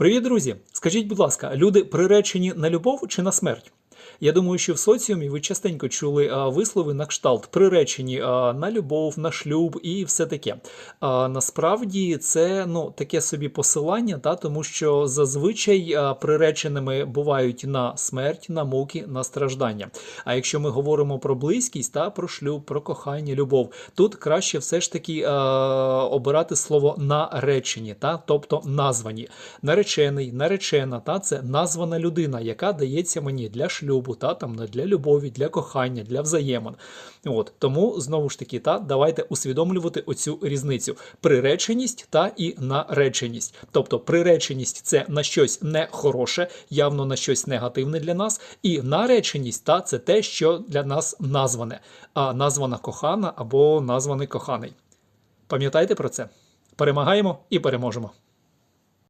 Привіт, друзі! Скажіть, будь ласка, люди приречені на любов чи на смерть? Я думаю, що в соціумі ви частенько чули вислови на кшталт приречені на любов, на шлюб і все таке. Насправді це ну таке собі посилання, та тому що зазвичай приреченими бувають на смерть, на муки, на страждання. А якщо ми говоримо про близькість та про шлюб, про кохання, любов, тут краще все ж таки обирати слово наречені, та тобто названі. Наречений, наречена, та це названа людина, яка дається мені для шлюбу, та там для любові, для кохання, для взаємин. От тому знову ж таки, та давайте усвідомлювати оцю різницю: приреченість та і нареченість. Тобто, приреченість це на щось нехороше, явно на щось негативне для нас, і нареченість та це те, що для нас назване, а названа кохана або названий коханий. Пам'ятайте про це. Перемагаємо і переможемо.